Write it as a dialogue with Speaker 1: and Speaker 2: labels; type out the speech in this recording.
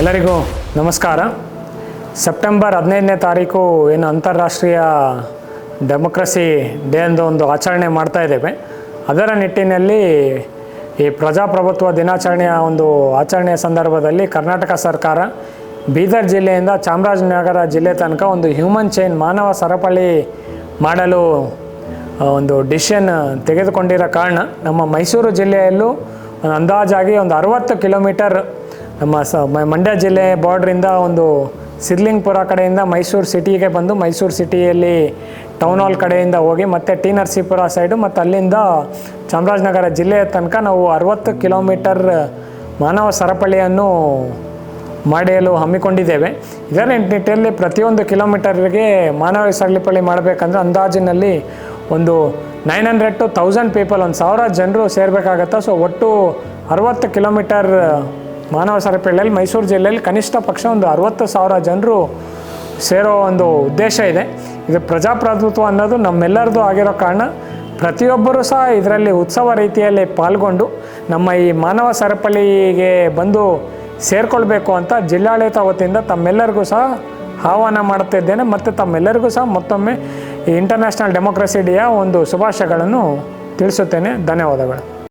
Speaker 1: ಎಲ್ಲರಿಗೂ ನಮಸ್ಕಾರ. ಸೆಪ್ಟೆಂಬರ್ ಹದಿನೈದನೇ ತಾರೀಕು ಏನು ಅಂತಾರಾಷ್ಟ್ರೀಯ ಡೆಮೊಕ್ರಸಿ ಡೇ ಅಂತ ಒಂದು ಆಚರಣೆ ಮಾಡ್ತಾ ಇದ್ದೇವೆ. ಅದರ ನಿಟ್ಟಿನಲ್ಲಿ ಈ ಪ್ರಜಾಪ್ರಭುತ್ವ ದಿನಾಚರಣೆಯ ಒಂದು ಆಚರಣೆಯ ಸಂದರ್ಭದಲ್ಲಿ ಕರ್ನಾಟಕ ಸರ್ಕಾರ ಬೀದರ್ ಜಿಲ್ಲೆಯಿಂದ ಚಾಮರಾಜನಗರ ಜಿಲ್ಲೆ ತನಕ ಒಂದು ಹ್ಯೂಮನ್ ಚೈನ್ ಮಾನವ ಸರಪಳಿ ಮಾಡಲು ಒಂದು ಡಿಸಿಷನ್ ತೆಗೆದುಕೊಂಡಿರೋ ಕಾರಣ ನಮ್ಮ ಮೈಸೂರು ಜಿಲ್ಲೆಯಲ್ಲೂ ಒಂದು ಅಂದಾಜಾಗಿ ಒಂದು ಅರವತ್ತು ಕಿಲೋಮೀಟರ್ ನಮ್ಮ ಸ ಮಂಡ್ಯ ಜಿಲ್ಲೆ ಬಾರ್ಡ್ರಿಂದ ಒಂದು ಸಿರ್ಲಿಂಗ್ಪುರ ಕಡೆಯಿಂದ ಮೈಸೂರು ಸಿಟಿಗೆ ಬಂದು ಮೈಸೂರು ಸಿಟಿಯಲ್ಲಿ ಟೌನ್ ಹಾಲ್ ಕಡೆಯಿಂದ ಹೋಗಿ ಮತ್ತು ಟಿ ನರಸೀಪುರ ಸೈಡು ಮತ್ತು ಅಲ್ಲಿಂದ ಚಾಮರಾಜನಗರ ಜಿಲ್ಲೆಯ ತನಕ ನಾವು ಅರವತ್ತು ಕಿಲೋಮೀಟರ್ ಮಾನವ ಸರಪಳಿಯನ್ನು ಮಾಡಲು ಹಮ್ಮಿಕೊಂಡಿದ್ದೇವೆ. ಇದರ ನಿಟ್ಟಿನಲ್ಲಿ ಪ್ರತಿಯೊಂದು ಕಿಲೋಮೀಟರ್ಗೆ ಮಾನವ ಸರಪಳಿ ಮಾಡಬೇಕಂದ್ರೆ ಅಂದಾಜಿನಲ್ಲಿ ಒಂದು nine hundred two thousand people ಒಂದು ಸಾವಿರ ಜನರು ಸೇರಬೇಕಾಗತ್ತೆ ಸೊ ಒಟ್ಟು ಅರವತ್ತು ಕಿಲೋಮೀಟರ್ ಮಾನವ ಸರಪಳಿಯಲ್ಲಿ ಮೈಸೂರು ಜಿಲ್ಲೆಯಲ್ಲಿ ಕನಿಷ್ಠ ಪಕ್ಷ ಒಂದು ಅರವತ್ತು ಸಾವಿರ ಜನರು ಸೇರೋ ಒಂದು ಉದ್ದೇಶ ಇದೆ. ಇದು ಪ್ರಜಾಪ್ರಭುತ್ವ ಅನ್ನೋದು ನಮ್ಮೆಲ್ಲರದು ಆಗಿರೋ ಕಾರಣ ಪ್ರತಿಯೊಬ್ಬರೂ ಸಹ ಇದರಲ್ಲಿ ಉತ್ಸವ ರೀತಿಯಲ್ಲಿ ಪಾಲ್ಗೊಂಡು ನಮ್ಮ ಈ ಮಾನವ ಸರಪಳಿಗೆ ಬಂದು ಸೇರಿಕೊಳ್ಬೇಕು ಅಂತ ಜಿಲ್ಲಾಡಳಿತ ವತಿಯಿಂದ ತಮ್ಮೆಲ್ಲರಿಗೂ ಸಹ ಆಹ್ವಾನ ಮಾಡುತ್ತಿದ್ದೇನೆ. ಮತ್ತು ತಮ್ಮೆಲ್ಲರಿಗೂ ಸಹ ಮತ್ತೊಮ್ಮೆ ಈ ಇಂಟರ್ನ್ಯಾಷನಲ್ ಡೆಮೋಕ್ರಸಿ ಡೇಯ ಒಂದು ಶುಭಾಶಯಗಳನ್ನು ತಿಳಿಸುತ್ತೇನೆ. ಧನ್ಯವಾದಗಳು.